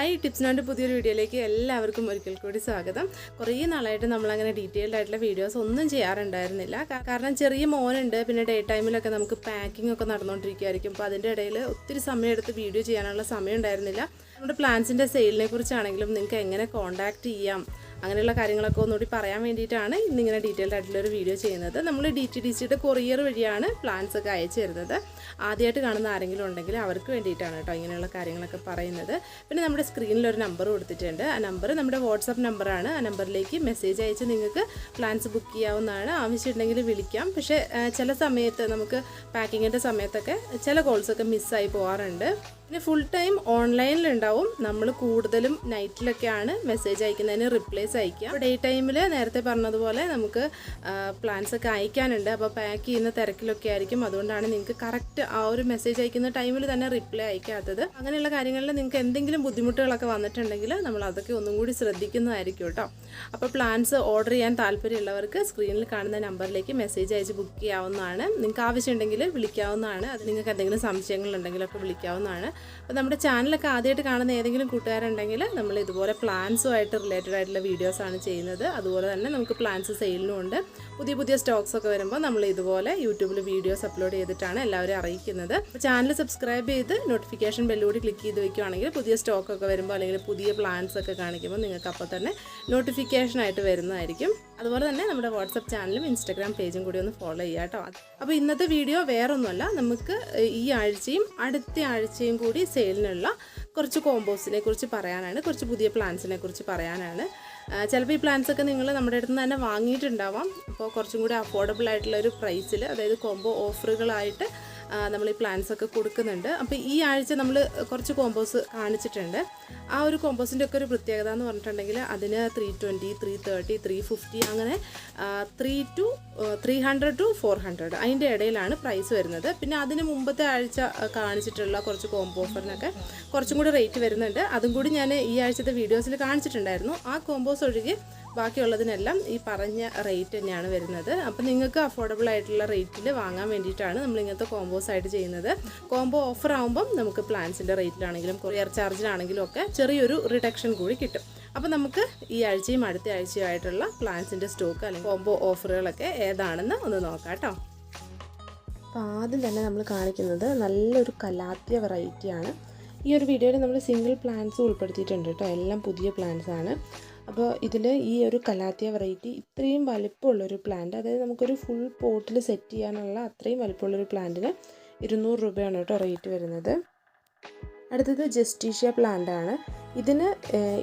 Hi tips ടിപ്സിനാന്റെ പുതിയൊരു വീഡിയോയിലേക്ക് എല്ലാവർക്കും ഒരിക്കൽ കൂടി സ്വാഗതം. കുറേ നാളായിട്ട് നമ്മളങ്ങനെ ഡീറ്റെയിൽഡ് ആയിട്ടുള്ള വീഡിയോസ് ഒന്നും ചെയ്യാറുണ്ടായിരുന്നില്ല. കാരണം ചെറിയ മോനുണ്ട് പിന്നെ ഡേ ടൈമിലൊക്കെ നമുക്ക് പാക്കിംഗ് ഒക്കെ നടന്നുകൊണ്ടിരിക്കുകയായിരിക്കും അപ്പോൾ അതിന്റെ ഇടയിൽ ഒത്തിരി സമയം എടുത്ത് വീഡിയോ ചെയ്യാനുള്ള സമയം ഉണ്ടായിരുന്നില്ല. നമ്മുടെ പ്ലാൻസിന്റെ സെയിലിനെ കുറിച്ചാണെങ്കിലും നിങ്ങൾക്ക് എങ്ങനെ കോൺടാക്റ്റ് ചെയ്യാം? അങ്ങനെയുള്ള കാര്യങ്ങളൊക്കെ ഒന്നുകൂടി പറയാൻ വേണ്ടിയിട്ടാണ് ഇന്നിങ്ങനെ ഡീറ്റെയിൽഡ് ആയിട്ടുള്ള ഒരു വീഡിയോ ചെയ്യുന്നത്. നമ്മൾ ഡി ടി ഡി സിയുടെ കൊറിയർ വഴിയാണ് പ്ലാൻസ് ഒക്കെ അയച്ചു തരുന്നത്. ആദ്യമായിട്ട് കാണുന്ന ആരെങ്കിലും ഉണ്ടെങ്കിൽ അവർക്ക് വേണ്ടിയിട്ടാണ് കേട്ടോ ഇങ്ങനെയുള്ള കാര്യങ്ങളൊക്കെ പറയുന്നത്. പിന്നെ നമ്മുടെ സ്ക്രീനിൽ ഒരു നമ്പർ കൊടുത്തിട്ടുണ്ട്. ആ നമ്പർ നമ്മുടെ വാട്സപ്പ് നമ്പറാണ് ആ നമ്പറിലേക്ക് മെസ്സേജ് അയച്ച് നിങ്ങൾക്ക് പ്ലാൻസ് ബുക്ക് ചെയ്യാവുന്നതാണ്. ആവശ്യമുണ്ടെങ്കിൽ വിളിക്കാം. പക്ഷേ ചില സമയത്ത് നമുക്ക് പാക്കിങ്ങിന്റെ സമയത്തൊക്കെ ചില കോൾസൊക്കെ മിസ്സായി പോകാറുണ്ട് പിന്നെ ഫുൾ ടൈം ഓൺലൈനിലുണ്ടാവും നമ്മൾ കൂടുതലും നൈറ്റിലൊക്കെയാണ് മെസ്സേജ് അയക്കുന്നതിന് റിപ്ലൈസ് അയക്കുക ഡേ ടൈമിൽ നേരത്തെ പറഞ്ഞതുപോലെ നമുക്ക് പ്ലാൻസ് ഒക്കെ അയക്കാനുണ്ട്. അപ്പോൾ പാക്ക് ചെയ്യുന്ന തിരക്കിലൊക്കെ ആയിരിക്കും. അതുകൊണ്ടാണ് നിങ്ങൾക്ക് കറക്റ്റ് ആ ഒരു മെസ്സേജ് അയക്കുന്ന ടൈമിൽ തന്നെ റിപ്ലൈ അയക്കാത്തത്. അങ്ങനെയുള്ള കാര്യങ്ങളിൽ നിങ്ങൾക്ക് എന്തെങ്കിലും ബുദ്ധിമുട്ടുകളൊക്കെ വന്നിട്ടുണ്ടെങ്കിൽ നമ്മൾ അതൊക്കെ ഒന്നും കൂടി ശ്രദ്ധിക്കുന്നതായിരിക്കും കേട്ടോ. അപ്പോൾ പ്ലാൻസ് ഓർഡർ ചെയ്യാൻ താല്പര്യമുള്ളവർക്ക് സ്ക്രീനിൽ കാണുന്ന നമ്പറിലേക്ക് മെസ്സേജ് അയച്ച് ബുക്ക് ചെയ്യാവുന്നതാണ്. നിങ്ങൾക്ക് ആവശ്യമുണ്ടെങ്കിൽ വിളിക്കാവുന്നതാണ്. അത് നിങ്ങൾക്ക് എന്തെങ്കിലും സംശയങ്ങളുണ്ടെങ്കിലൊക്കെ വിളിക്കാവുന്നതാണ്. അപ്പോൾ നമ്മുടെ ചാനലൊക്കെ ആദ്യമായിട്ട് കാണുന്ന ഏതെങ്കിലും കൂട്ടുകാരുണ്ടെങ്കിൽ നമ്മൾ ഇതുപോലെ പ്ലാൻസുമായിട്ട് റിലേറ്റഡ് ആയിട്ടുള്ള വീഡിയോസാണ് ചെയ്യുന്നത്. അതുപോലെ തന്നെ നമുക്ക് പ്ലാൻസ് സെയിലിനും ഉണ്ട്. പുതിയ പുതിയ സ്റ്റോക്സ് ഒക്കെ വരുമ്പോൾ നമ്മൾ ഇതുപോലെ യൂട്യൂബിൽ വീഡിയോസ് അപ്ലോഡ് ചെയ്തിട്ടാണ് എല്ലാവരും അറിയിക്കുന്നത്. ചാനൽ സബ്സ്ക്രൈബ് ചെയ്ത് നോട്ടിഫിക്കേഷൻ ബെല്ലൂടി ക്ലിക്ക് ചെയ്ത് വെക്കുകയാണെങ്കിൽ പുതിയ സ്റ്റോക്കൊക്കെ വരുമ്പോൾ അല്ലെങ്കിൽ പുതിയ പ്ലാൻസ് ഒക്കെ കാണിക്കുമ്പോൾ നിങ്ങൾക്ക് അപ്പോൾ തന്നെ നോട്ടിഫിക്കേഷനായിട്ട് വരുന്നതായിരിക്കും. അതുപോലെ തന്നെ നമ്മുടെ വാട്സപ്പ് ചാനലും ഇൻസ്റ്റാഗ്രാം പേജും കൂടി ഒന്ന് ഫോളോ ചെയ്യുക കേട്ടോ. അപ്പോൾ ഇന്നത്തെ വീഡിയോ വേറൊന്നുമല്ല നമുക്ക് ഈ ആഴ്ചയും അടുത്ത ആഴ്ചയും കൂടി സെയിലിനുള്ള കുറച്ച് കോമ്പോസിനെ കുറിച്ച് പറയാനാണ് കുറച്ച് പുതിയ പ്ലാൻസിനെ കുറിച്ച് പറയാനാണ്. ചിലപ്പോൾ ഈ പ്ലാൻസൊക്കെ നിങ്ങൾ നമ്മുടെ അടുത്ത് നിന്ന് തന്നെ വാങ്ങിയിട്ടുണ്ടാവാം. അപ്പോൾ കുറച്ചും കൂടി അഫോർഡബിൾ ആയിട്ടുള്ള ഒരു പ്രൈസിൽ അതായത് കോംബോ ഓഫറുകളായിട്ട് നമ്മൾ ഈ പ്ലാന്റ്സ് ഒക്കെ കൊടുക്കുന്നുണ്ട്. അപ്പോൾ ഈ ആഴ്ച നമ്മൾ കുറച്ച് കോമ്പോസ് കാണിച്ചിട്ടുണ്ട്. ആ ഒരു കോമ്പോസിന്റെ ഒക്കെ ഒരു പ്രത്യേകത എന്ന് പറഞ്ഞിട്ടുണ്ടെങ്കിൽ അതിന് three twenty three thirty three fifty അങ്ങനെ three two three hundred two four hundred അതിന്റെ ഇടയിലാണ് പ്രൈസ് വരുന്നത്. പിന്നെ അതിന് മുമ്പത്തെ ആഴ്ച കാണിച്ചിട്ടുള്ള കുറച്ച് കോംബോ കുറച്ചും കൂടി റേറ്റ് വരുന്നുണ്ട്. അതും കൂടി ഞാൻ ഈ ആഴ്ചത്തെ വീഡിയോസിൽ കാണിച്ചിട്ടുണ്ടായിരുന്നു. ആ കോമ്പോസ് ഒഴികെ ബാക്കിയുള്ളതിനെല്ലാം ഈ പറഞ്ഞ റേറ്റ് തന്നെയാണ് വരുന്നത്. അപ്പോൾ നിങ്ങൾക്ക് അഫോർഡബിൾ ആയിട്ടുള്ള റേറ്റിൽ വാങ്ങാൻ വേണ്ടിയിട്ടാണ് നമ്മൾ ഇങ്ങനത്തെ കോംബോസ് ആയിട്ട് ചെയ്യുന്നത്. കോംബോ ഓഫർ ആകുമ്പം നമുക്ക് പ്ലാൻസിന്റെ റേറ്റിലാണെങ്കിലും കൊറിയർ ചാർജിലാണെങ്കിലും ഒക്കെ ചെറിയൊരു റിഡക്ഷൻ കൂടി കിട്ടും. അപ്പോൾ നമുക്ക് ഈ ആഴ്ചയും അടുത്ത ആഴ്ചയും ആയിട്ടുള്ള പ്ലാൻസിന്റെ സ്റ്റോക്ക് അല്ലെങ്കിൽ കോംബോ ഓഫറുകളൊക്കെ ഏതാണെന്ന് ഒന്ന് നോക്കാം കേട്ടോ അപ്പോൾ ആദ്യം തന്നെ നമ്മൾ കാണിക്കുന്നത് നല്ലൊരു കലാത്തിയ വെറൈറ്റിയാണ് ഈ ഒരു വീഡിയോയിൽ നമ്മൾ സിംഗിൾ പ്ലാന്റ്സ് ഉൾപ്പെടുത്തിയിട്ടുണ്ട് കേട്ടോ എല്ലാം പുതിയ പ്ലാന്റ്സ് ആണ്. അപ്പോൾ ഇതിൽ ഈ ഒരു കലാത്തിയ വെറൈറ്റി ഇത്രയും വലിപ്പമുള്ളൊരു പ്ലാന്റ് അതായത് നമുക്കൊരു ഫുൾ പോട്ടിൽ സെറ്റ് ചെയ്യാനുള്ള അത്രയും വലിപ്പമുള്ളൊരു പ്ലാന്റിന് ഇരുന്നൂറ് രൂപയാണ് കേട്ടോ റേറ്റ് വരുന്നത്. അടുത്തത് ജസ്റ്റീഷ്യ പ്ലാന്റ് ആണ്. ഇതിന്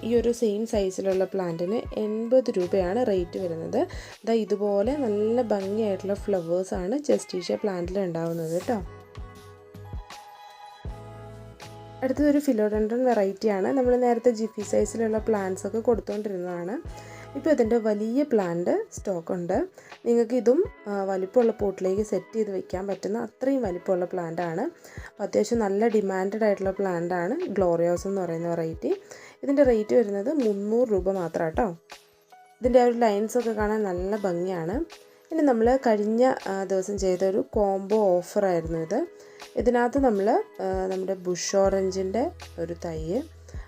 ഈ ഒരു സെയിം സൈസിലുള്ള പ്ലാന്റിന് എൺപത് രൂപയാണ് റേറ്റ് വരുന്നത്. ഇതാ ഇതുപോലെ നല്ല ഭംഗിയായിട്ടുള്ള ഫ്ലവേഴ്സാണ് ജസ്റ്റീഷ്യ പ്ലാന്റിൽ ഉണ്ടാവുന്നത് കേട്ടോ. അടുത്തതൊരു ഫിലോഡൻഡ്രൻ വെറൈറ്റിയാണ് നമ്മൾ നേരത്തെ ജിഫി സൈസിലുള്ള പ്ലാന്റ്സ് ഒക്കെ കൊടുത്തുകൊണ്ടിരുന്നതാണ് ഇപ്പോൾ ഇതിന്റെ വലിയ പ്ലാന്റ് സ്റ്റോക്ക് ഉണ്ട്. നിങ്ങൾക്ക് ഇതും വലിപ്പമുള്ള പോട്ടിലേക്ക് സെറ്റ് ചെയ്ത് വെക്കാൻ പറ്റുന്ന അത്രയും വലിപ്പമുള്ള പ്ലാന്റ് ആണ്. അത്യാവശ്യം നല്ല ഡിമാൻഡഡ് ആയിട്ടുള്ള പ്ലാന്റ് ആണ്. ഗ്ലോറിയോസ് എന്ന് പറയുന്ന വെറൈറ്റി ഇതിന്റെ റേറ്റ് വരുന്നത് മുന്നൂറ് രൂപ മാത്രം കേട്ടോ ഇതിന്റെ ആ ഒരു ലൈൻസ് ഒക്കെ കാണാൻ നല്ല ഭംഗിയാണ്. ഇനി നമ്മൾ കഴിഞ്ഞ ദിവസം ചെയ്തൊരു കോംബോ ഓഫറായിരുന്നു ഇത്. ഇതിനകത്ത് നമ്മൾ നമ്മുടെ ബുഷ് ഓറഞ്ചിന്റെ ഒരു തൈ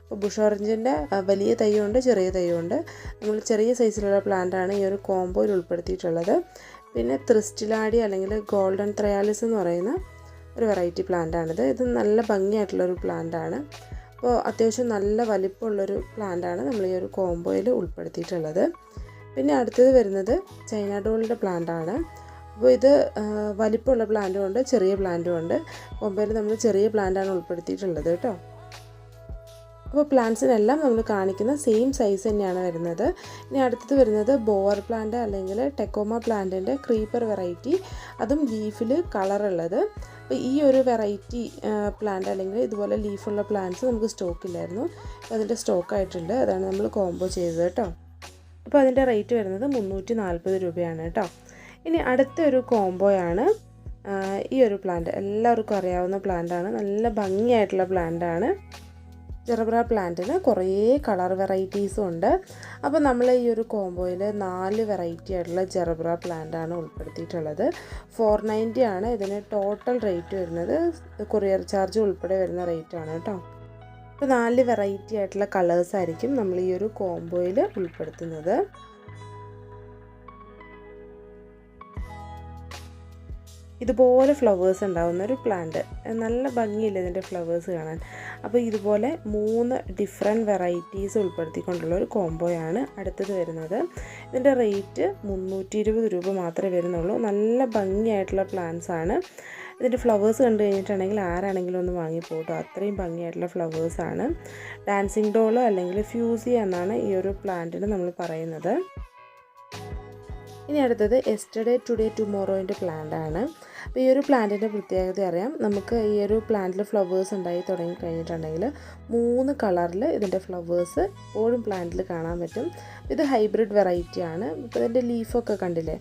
അപ്പോൾ ബുഷ് ഓറഞ്ചിന്റെ വലിയ തൈയുണ്ട് ചെറിയ തൈയുണ്ട്. നമ്മൾ ചെറിയ സൈസിലുള്ള പ്ലാന്റാണ് ഈ ഒരു കോംബോയിൽ ഉൾപ്പെടുത്തിയിട്ടുള്ളത്. പിന്നെ ത്രിസ്റ്റിലാടി അല്ലെങ്കിൽ ഗോൾഡൻ ത്രയാലിസ് എന്ന് പറയുന്ന ഒരു വെറൈറ്റി പ്ലാന്റാണിത് ഇത് നല്ല ഭംഗിയായിട്ടുള്ളൊരു പ്ലാന്റാണ് അപ്പോൾ അത്യാവശ്യം നല്ല വലിപ്പമുള്ളൊരു പ്ലാന്റാണ് നമ്മൾ ഈ ഒരു കോംബോയിൽ ഉൾപ്പെടുത്തിയിട്ടുള്ളത്. പിന്നെ അടുത്തത് വരുന്നത് ചൈന ഡോളിന്റെ പ്ലാന്റാണ്. അപ്പോൾ ഇത് വലിപ്പമുള്ള പ്ലാന്റും ഉണ്ട് ചെറിയ പ്ലാന്റും ഉണ്ട് മുമ്പേ നമ്മൾ ചെറിയ പ്ലാന്റാണ് ഉൾപ്പെടുത്തിയിട്ടുള്ളത് കേട്ടോ. അപ്പോൾ പ്ലാന്റ്സിനെല്ലാം നമ്മൾ കാണിക്കുന്ന സെയിം സൈസ് തന്നെയാണ് വരുന്നത്. ഇനി അടുത്തത് വരുന്നത് ബോവർ പ്ലാന്റ് അല്ലെങ്കിൽ ടെക്കോമ പ്ലാന്റിന്റെ ക്രീപ്പർ വെറൈറ്റി. അതും ലീഫിൽ കളറുള്ളത്. അപ്പോൾ ഈ ഒരു വെറൈറ്റി പ്ലാന്റ് അല്ലെങ്കിൽ ഇതുപോലെ ലീഫുള്ള പ്ലാന്റ്സ് നമുക്ക് സ്റ്റോക്കില്ലായിരുന്നു. അപ്പോൾ അതിന്റെ സ്റ്റോക്ക് ആയിട്ടുണ്ട്. അതാണ് നമ്മൾ കോംബോ ചെയ്തത് കേട്ടോ. അപ്പോൾ അതിന്റെ റേറ്റ് വരുന്നത് മുന്നൂറ്റി നാൽപ്പത് രൂപയാണ് കേട്ടോ. ഇനി അടുത്തൊരു കോംബോയാണ് ഈ ഒരു പ്ലാന്റ് എല്ലാവർക്കും അറിയാവുന്ന പ്ലാന്റാണ് നല്ല ഭംഗിയായിട്ടുള്ള പ്ലാന്റാണ് ജെറബ്ര പ്ലാന്റിന് കുറേ കളർ വെറൈറ്റീസും ഉണ്ട്. അപ്പോൾ നമ്മൾ ഈ ഒരു കോംബോയിൽ നാല് വെറൈറ്റി ആയിട്ടുള്ള ജെറബ്ര പ്ലാന്റാണ് ഉൾപ്പെടുത്തിയിട്ടുള്ളത്. ഫോർ നയന്റി ആണ്. ഇതിന് ടോട്ടൽ റേറ്റ് വരുന്നത്. കൊറിയർ ചാർജ് ഉൾപ്പെടെ വരുന്ന റേറ്റാണ് കേട്ടോ. അപ്പോൾ നാല് വെറൈറ്റി ആയിട്ടുള്ള കളേഴ്സ് ആയിരിക്കും നമ്മൾ ഈ ഒരു കോംബോയിൽ ഉൾപ്പെടുത്തുന്നത്. ഇതുപോലെ ഫ്ലവേഴ്സ് ഉണ്ടാകുന്ന ഒരു പ്ലാന്റ് നല്ല ഭംഗിയില്ല ഇതിന്റെ ഫ്ലവേഴ്സ് കാണാൻ. അപ്പോൾ ഇതുപോലെ മൂന്ന് ഡിഫറെന്റ് വെറൈറ്റീസ് ഉൾപ്പെടുത്തിക്കൊണ്ടുള്ള ഒരു കോംബോയാണ് അടുത്തത് വരുന്നത്. ഇതിന്റെ റേറ്റ് മുന്നൂറ്റി ഇരുപത് രൂപ മാത്രമേ വരുന്നുള്ളൂ. നല്ല ഭംഗിയായിട്ടുള്ള പ്ലാന്റ്സ് ആണ്. ഇതിന്റെ ഫ്ലവേഴ്സ് കണ്ടു കഴിഞ്ഞിട്ടുണ്ടെങ്കിൽ ആരാണെങ്കിലും ഒന്ന് വാങ്ങിപ്പോട്ടോ. അത്രയും ഭംഗിയായിട്ടുള്ള ഫ്ലവേഴ്സാണ്. ഡാൻസിങ് ഡോളോ അല്ലെങ്കിൽ ഫ്യൂസി എന്നാണ് ഈ ഒരു പ്ലാന്റിന് നമ്മൾ പറയുന്നത്. ഇനി അടുത്തത് എസ്റ്റർഡേ ടുഡേ ടുമോറോയിന്റെ പ്ലാന്റ് ആണ് അപ്പോൾ ഈ ഒരു പ്ലാന്റിന്റെ പ്രത്യേകത അറിയാം. നമുക്ക് ഈ ഒരു പ്ലാന്റിൽ ഫ്ലവേഴ്സ് ഉണ്ടായി തുടങ്ങി കഴിഞ്ഞിട്ടുണ്ടെങ്കിൽ മൂന്ന് കളറിൽ ഇതിന്റെ ഫ്ലവേഴ്സ് എപ്പോഴും പ്ലാന്റിൽ കാണാൻ പറ്റും. ഇത് ഹൈബ്രിഡ് വെറൈറ്റിയാണ്. ഇപ്പോൾ ഇതിന്റെ ലീഫൊക്കെ കണ്ടില്ലേ?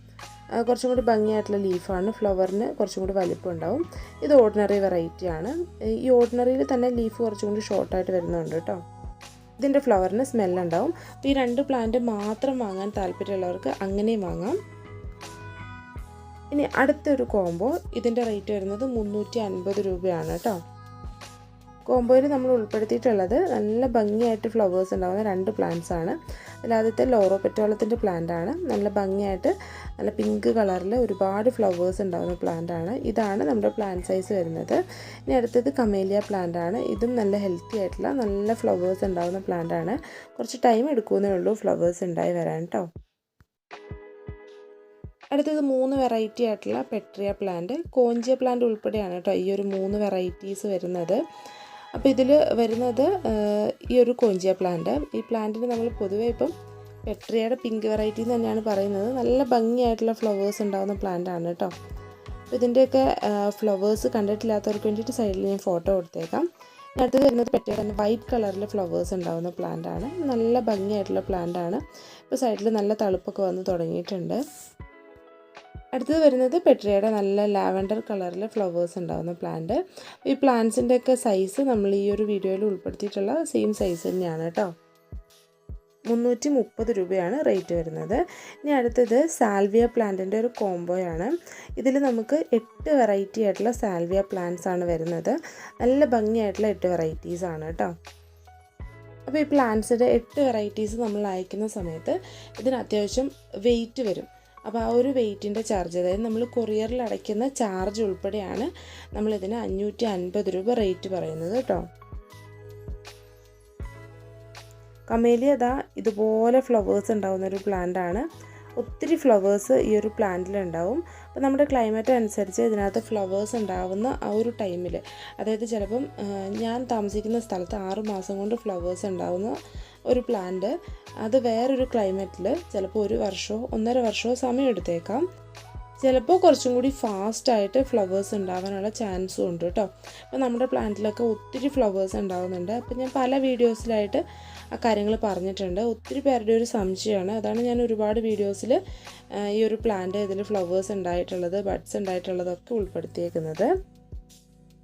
കുറച്ചും കൂടി ഭംഗിയായിട്ടുള്ള ലീഫാണ് ഫ്ലവറിന് കുറച്ചും കൂടി വലിപ്പം ഉണ്ടാവും ഇത് ഓർഡിനറി വെറൈറ്റിയാണ് ഈ ഓർഡിനറിയിൽ തന്നെ ലീഫ് കുറച്ചും കൂടി ഷോർട്ടായിട്ട് വരുന്നുണ്ട് കേട്ടോ. ഇതിന്റെ ഫ്ലവറിന് സ്മെല്ലുണ്ടാവും ഈ രണ്ട് പ്ലാന്റ് മാത്രം വാങ്ങാൻ താല്പര്യമുള്ളവർക്ക് അങ്ങനെയും വാങ്ങാം. ഇനി അടുത്തൊരു കോംബോ ഇതിന്റെ റേറ്റ് വരുന്നത് മുന്നൂറ്റി അൻപത് രൂപയാണ് കേട്ടോ. കോംബോയിൽ നമ്മൾ ഉൾപ്പെടുത്തിയിട്ടുള്ളത് നല്ല ഭംഗിയായിട്ട് ഫ്ലവേഴ്സ് ഉണ്ടാകുന്ന രണ്ട് പ്ലാന്റ്സ് ആണ്. അതിലാദ്യത്തെ ലോറോ പെറ്റോളത്തിന്റെ പ്ലാന്റ് ആണ് നല്ല ഭംഗിയായിട്ട് നല്ല പിങ്ക് കളറിൽ ഒരുപാട് ഫ്ലവേഴ്സ് ഉണ്ടാകുന്ന പ്ലാന്റ് ആണ് ഇതാണ് നമ്മുടെ പ്ലാന്റ് സൈസ് വരുന്നത്. ഇനി അടുത്തത് കമേലിയ പ്ലാന്റ് ആണ് ഇതും നല്ല ഹെൽത്തി ആയിട്ടുള്ള നല്ല ഫ്ലവേഴ്സ് ഉണ്ടാകുന്ന പ്ലാന്റ് ആണ് കുറച്ച് ടൈം എടുക്കുന്നേ ഉള്ളൂ ഫ്ലവേഴ്സ് ഉണ്ടായി വരാൻ കേട്ടോ അടുത്തത് മൂന്ന് വെറൈറ്റി ആയിട്ടുള്ള പെട്രിയ പ്ലാന്റ്. കോഞ്ചിയ പ്ലാന്റ് ഉൾപ്പെടെയാണ് കേട്ടോ ഈ ഒരു മൂന്ന് വെറൈറ്റീസ് വരുന്നത്. അപ്പോൾ ഇതിൽ വരുന്നത് ഈ ഒരു കോഞ്ചിയ പ്ലാന്റ്. ഈ പ്ലാന്റിന് നമ്മൾ പൊതുവേ ഇപ്പം പെട്രിയയുടെ പിങ്ക് വെറൈറ്റി എന്ന് തന്നെയാണ് പറയുന്നത്. നല്ല ഭംഗിയായിട്ടുള്ള ഫ്ലവേഴ്സ് ഉണ്ടാകുന്ന പ്ലാന്റ് ആണ് കേട്ടോ. അപ്പോൾ ഇതിന്റെയൊക്കെ ഫ്ലവേഴ്സ് കണ്ടിട്ടില്ലാത്തവർക്ക് വേണ്ടിയിട്ട് സൈഡിൽ ഞാൻ ഫോട്ടോ കൊടുത്തേക്കാം. അടുത്തത് വരുന്നത് പെട്ടിയ തന്നെ വൈറ്റ് കളറിൽ ഫ്ലവേഴ്സ് ഉണ്ടാകുന്ന പ്ലാന്റ് ആണ്. നല്ല ഭംഗിയായിട്ടുള്ള പ്ലാന്റ് ആണ്. ഇപ്പോൾ സൈഡിൽ നല്ല തളുപ്പൊക്കെ വന്ന് തുടങ്ങിയിട്ടുണ്ട്. അടുത്തത് വരുന്നത് പെട്രിയയുടെ നല്ല ലാവൻഡർ കളറിൽ ഫ്ലവേഴ്സ് ഉണ്ടാകുന്ന പ്ലാന്റ് ഈ പ്ലാന്റ്സിന്റെ ഒക്കെ സൈസ് നമ്മൾ ഈ ഒരു വീഡിയോയിൽ ഉൾപ്പെടുത്തിയിട്ടുള്ള സെയിം സൈസ് തന്നെയാണ് കേട്ടോ. മുന്നൂറ്റി മുപ്പത് രൂപയാണ് റേറ്റ് വരുന്നത്. ഇനി അടുത്തത് സാൽവിയ പ്ലാന്റിന്റെ ഒരു കോംബോയാണ് ഇതിൽ നമുക്ക് എട്ട് വെറൈറ്റി ആയിട്ടുള്ള സാൽവിയ പ്ലാന്റ്സ് ആണ് വരുന്നത്. നല്ല ഭംഗിയായിട്ടുള്ള എട്ട് വെറൈറ്റീസ് ആണ് കേട്ടോ. അപ്പോൾ ഈ പ്ലാന്റ്സിന്റെ എട്ട് വെറൈറ്റീസ് നമ്മൾ അയക്കുന്ന സമയത്ത് ഇതിന് അത്യാവശ്യം വെയിറ്റ് വരും. അപ്പോൾ ആ ഒരു വെയിറ്റിന്റെ ചാർജ് അതായത് നമ്മൾ കൊറിയറിൽ അടയ്ക്കുന്ന ചാർജ് ഉൾപ്പെടെയാണ് നമ്മളിതിന് അഞ്ഞൂറ്റി അൻപത് രൂപ റേറ്റ് പറയുന്നത് കേട്ടോ. കമേലിയ അതാ ഇതുപോലെ ഫ്ലവേഴ്സ് ഉണ്ടാകുന്ന ഒരു പ്ലാന്റ് ആണ്. ഒത്തിരി ഫ്ലവേഴ്സ് ഈ ഒരു പ്ലാന്റിൽ ഉണ്ടാവും. അപ്പോൾ നമ്മുടെ ക്ലൈമറ്റ് അനുസരിച്ച് ഇതിനകത്ത് ഫ്ലവേഴ്സ് ഉണ്ടാവുന്ന ആ ഒരു ടൈമിൽ അതായത് ചിലപ്പം ഞാൻ താമസിക്കുന്ന സ്ഥലത്ത് ആറ് മാസം കൊണ്ട് ഫ്ലവേഴ്സ് ഉണ്ടാവുന്ന ഒരു പ്ലാന്റ് അത് വേറൊരു ക്ലൈമറ്റിൽ ചിലപ്പോൾ ഒരു വർഷമോ ഒന്നര വർഷമോ സമയം എടുത്തേക്കാം. ചിലപ്പോൾ കുറച്ചും കൂടി ഫാസ്റ്റായിട്ട് ഫ്ലവേഴ്സ് ഉണ്ടാവാനുള്ള ചാൻസും ഉണ്ട് കേട്ടോ അപ്പോൾ നമ്മുടെ പ്ലാന്റിലൊക്കെ ഒത്തിരി ഫ്ലവേഴ്സ് ഉണ്ടാകുന്നുണ്ട് അപ്പോൾ ഞാൻ പല വീഡിയോസിലായിട്ട് ആ കാര്യങ്ങൾ പറഞ്ഞിട്ടുണ്ട്. ഒത്തിരി പേരുടെ ഒരു സംശയമാണ്. അതാണ് ഞാൻ ഒരുപാട് വീഡിയോസിൽ ഈ ഒരു പ്ലാന്റ് ഇതിൽ ഫ്ലവേഴ്സ് ഉണ്ടായിട്ടുള്ളത് ബഡ്സ് ഉണ്ടായിട്ടുള്ളതൊക്കെ ഉൾപ്പെടുത്തിയേക്കുന്നത്.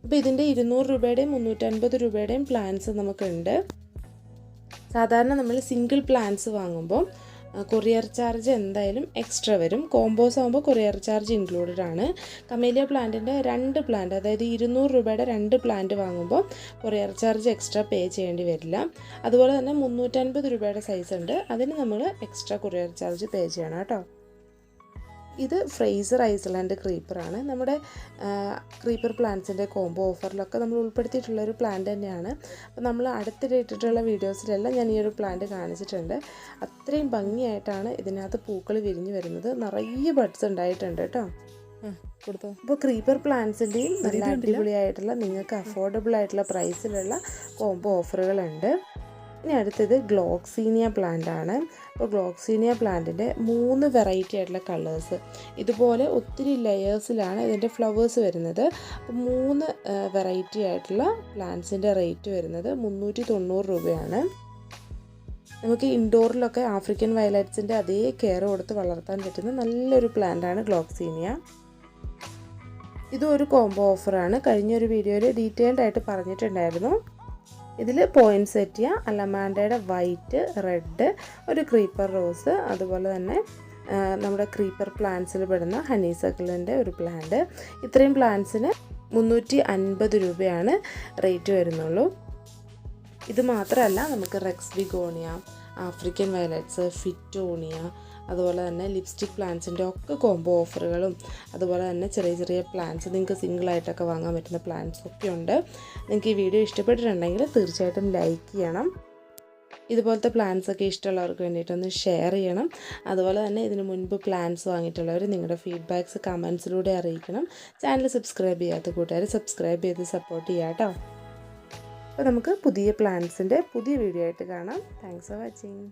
അപ്പോൾ ഇതിന്റെ ഇരുന്നൂറ് രൂപയുടെയും മുന്നൂറ്റൻപത് രൂപയുടെയും പ്ലാൻസ് നമുക്കുണ്ട്. സാധാരണ നമ്മൾ സിംഗിൾ പ്ലാൻസ് വാങ്ങുമ്പോൾ കൊറിയർ ചാർജ് എന്തായാലും എക്സ്ട്രാ വരും. കോംബോസ് ആകുമ്പോൾ കൊറിയർ ചാർജ് ഇൻക്ലൂഡഡ് ആണ്. കമേലിയ പ്ലാന്റിന്റെ രണ്ട് പ്ലാന്റ് അതായത് ഇരുന്നൂറ് രൂപയുടെ രണ്ട് പ്ലാന്റ് വാങ്ങുമ്പോൾ കൊറിയർ ചാർജ് എക്സ്ട്രാ പേ ചെയ്യേണ്ടി വരില്ല. അതുപോലെ തന്നെ മുന്നൂറ്റൻപത് രൂപയുടെ സൈസ് ഉണ്ട്. അതിന് നമ്മൾ എക്സ്ട്രാ കൊറിയർ ചാർജ് പേ ചെയ്യണം കേട്ടോ. ഇത് ഫ്രേസർ ഐസ്ലാൻഡ് ക്രീപ്പറാണ് നമ്മുടെ ക്രീപ്പർ പ്ലാന്റ്സിന്റെ കോംബോ ഓഫറിലൊക്കെ നമ്മൾ ഉൾപ്പെടുത്തിയിട്ടുള്ള ഒരു പ്ലാന്റ് തന്നെയാണ്. അപ്പോൾ നമ്മൾ അടുത്തിടെ ഇട്ടിട്ടുള്ള വീഡിയോസിലെല്ലാം ഞാൻ ഈ ഒരു പ്ലാന്റ് കാണിച്ചിട്ടുണ്ട്. അത്രയും ഭംഗിയായിട്ടാണ് ഇതിനകത്ത് പൂക്കൾ വിരിഞ്ഞു വരുന്നത്. നിറയെ ബഡ്സ് ഉണ്ടായിട്ടുണ്ട് കേട്ടോ. അപ്പോൾ ക്രീപ്പർ പ്ലാന്റ്സിന്റെയും നല്ല അടിപൊളിയായിട്ടുള്ള നിങ്ങൾക്ക് അഫോർഡബിൾ ആയിട്ടുള്ള പ്രൈസിലുള്ള കോംബോ ഓഫറുകളുണ്ട് ഇനി അടുത്തത് ഗ്ലോക്സീനിയ പ്ലാന്റ് ആണ്. അപ്പോൾ ഗ്ലോക്സീനിയ പ്ലാന്റിന്റെ മൂന്ന് വെറൈറ്റി ആയിട്ടുള്ള കളേഴ്സ് ഇതുപോലെ ഒത്തിരി ലെയേഴ്സിലാണ് ഇതിന്റെ ഫ്ലവേഴ്സ് വരുന്നത്. അപ്പോൾ മൂന്ന് വെറൈറ്റി ആയിട്ടുള്ള പ്ലാന്റ്സിന്റെ റേറ്റ് വരുന്നത് മുന്നൂറ്റി തൊണ്ണൂറ് രൂപയാണ്. നമുക്ക് ഇൻഡോറിലൊക്കെ ആഫ്രിക്കൻ വയലറ്റ്സിന്റെ അതേ കെയർ കൊടുത്ത് വളർത്താൻ പറ്റുന്ന നല്ലൊരു പ്ലാന്റാണ് ഗ്ലോക്സീനിയ. ഇതും ഒരു കോംബോ ഓഫറാണ് കഴിഞ്ഞൊരു വീഡിയോയിൽ ഡീറ്റെയിൽഡ് ആയിട്ട് പറഞ്ഞിട്ടുണ്ടായിരുന്നു. ഇതിൽ പോയിന്റ് സെറ്റിയ അലമാൻഡയുടെ വൈറ്റ് റെഡ് ഒരു ക്രീപ്പർ റോസ് അതുപോലെ തന്നെ നമ്മുടെ ക്രീപ്പർ പ്ലാന്റ്സിൽ പെടുന്ന ഹണി സക്കിളിന്റെ ഒരു പ്ലാന്റ് ഇത്രയും പ്ലാന്റ്സിന് മുന്നൂറ്റി അൻപത് രൂപയാണ് റേറ്റ് വരുന്നുള്ളൂ. ഇത് മാത്രമല്ല നമുക്ക് Rex begonia African violets fittonia അതുപോലെ തന്നെ ലിപ്സ്റ്റിക് പ്ലാൻസിന്റെ ഒക്കെ കോംബോ ഓഫറുകളും അതുപോലെ തന്നെ ചെറിയ ചെറിയ പ്ലാൻസ് നിങ്ങൾക്ക് സിംഗിളായിട്ടൊക്കെ വാങ്ങാൻ പറ്റുന്ന പ്ലാൻസും ഒക്കെ ഉണ്ട്. നിങ്ങൾക്ക് ഈ വീഡിയോ ഇഷ്ടപ്പെട്ടിട്ടുണ്ടെങ്കിൽ തീർച്ചയായിട്ടും ലൈക്ക് ചെയ്യണം. ഇതുപോലത്തെ പ്ലാൻസ് ഒക്കെ ഇഷ്ടമുള്ളവർക്ക് വേണ്ടിയിട്ടൊന്ന് ഷെയർ ചെയ്യണം. അതുപോലെ തന്നെ ഇതിന് മുൻപ് പ്ലാൻസ് വാങ്ങിയിട്ടുള്ളവർ നിങ്ങളുടെ ഫീഡ്ബാക്ക്സ് കമൻസിലൂടെ അറിയിക്കണം. ചാനൽ സബ്സ്ക്രൈബ് ചെയ്യാത്ത കൂട്ടുകാർ സബ്സ്ക്രൈബ് ചെയ്ത് സപ്പോർട്ട് ചെയ്യാം കേട്ടോ. അപ്പോൾ നമുക്ക് പുതിയ പ്ലാൻസിന്റെ പുതിയ വീഡിയോ ആയിട്ട് കാണാം. Thanks for watching